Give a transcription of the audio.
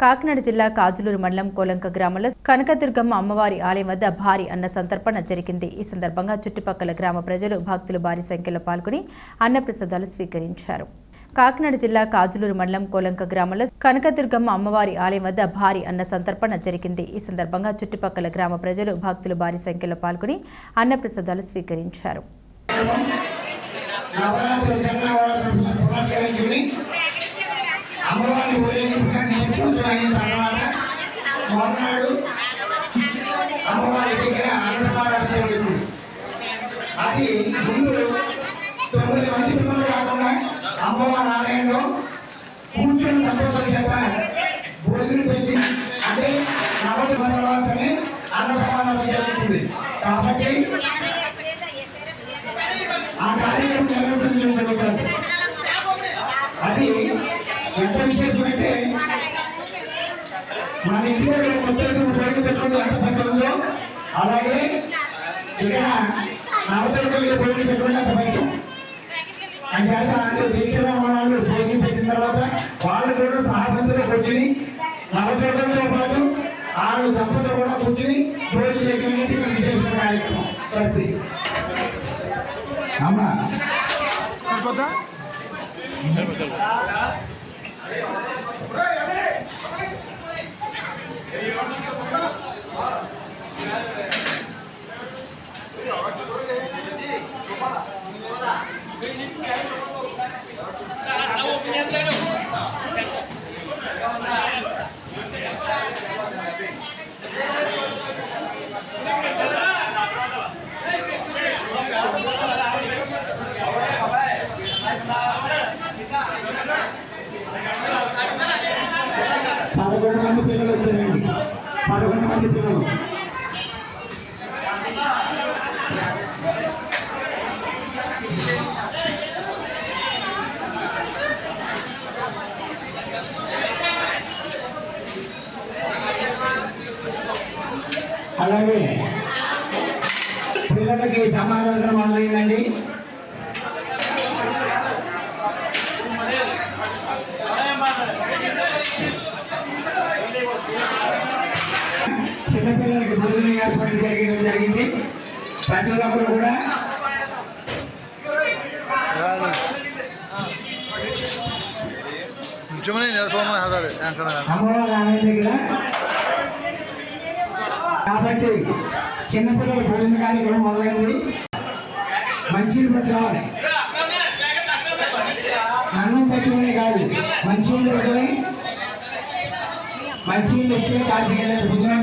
కాకినాడ జిల్లా కాజులూరు మండలం కోలంక గ్రామంలో కనకదుర్గమ్మ అమ్మవారి ఆలయం వద్ద భారీ అన్న సంతర్పణ జరిగింది. ఈ సందర్భంగా చుట్టుపక్కల గ్రామ ప్రజలు భక్తులు భారీ సంఖ్యలో పాల్గొని అన్నప్రసాదాలు స్వీకరించారు. కాకినాడ జిల్లా కాజులూరు మండలం కోలంక గ్రామంలో కనకదుర్గమ్మ అమ్మవారి ఆలయం వద్ద భారీ అన్న సంతర్పణ జరిగింది. ఈ సందర్భంగా చుట్టుపక్కల గ్రామ ప్రజలు భక్తులు భారీ సంఖ్యలో పాల్గొని అన్నప్రసాదాలు స్వీకరించారు నవరాత్రి చంద్రవారం పునస్కరించుకుని అమ్మవారి ఊరేగింపుగా నేర్చుకుంటూ అయిన తర్వాత మొన్నాడు అమ్మవారి దగ్గర అన్నసమారాధన జరిగింది అది ముందు తొమ్మిది మంది పిల్లలు కాకుండా అమ్మవారి ఆలయంలో కూర్చొని సంతోషం చేత భోజనం పెట్టి అంటే నవతి తర్వాతనే అన్న సమారాధన జరుగుతుంది కాబట్టి ఆ కార్యక్రమం నిర్వహించడం జరుగుతుంది అది ఎంత విశేషం అంటే మన ఇంటి దగ్గర వచ్చేసి ఉపయోగం పెట్టుకుంటే ఎంత పెద్ద అలాగే ఇక్కడ నవతరగలిగే భోజనం పెట్టుకుంటే అంత పెంచడం అంటే వాళ్ళు దీక్షలో వాళ్ళు పెట్టిన తర్వాత వాళ్ళు కూడా సహాబంతులు కూర్చుని పాటు వాళ్ళు దంపతులు కూడా కూర్చుని భోజనం చేయడానికి విశేష కార్యక్రమం. ప్రతి అమ్మా. పదకొండు మంది పిల్లలు వచ్చారండి పదకొండు మంది పిల్లలు. అలాగే పిల్లలకి సమాధానం మొదలైందండి. ఏర్పాటు చేయడం జరిగింది. ప్రతి ఒక్కరు కూడా కాబట్టి చిన్నపిల్లల భోజన కార్యక్రమం మొదలైంది. మంచినీళ్ళు పెట్టాలి అన్నం పెట్టడమే కాదు మంచినీళ్ళు పెట్టడమే మంచినీళ్ళు ఇచ్చే కాశీకి భోజనం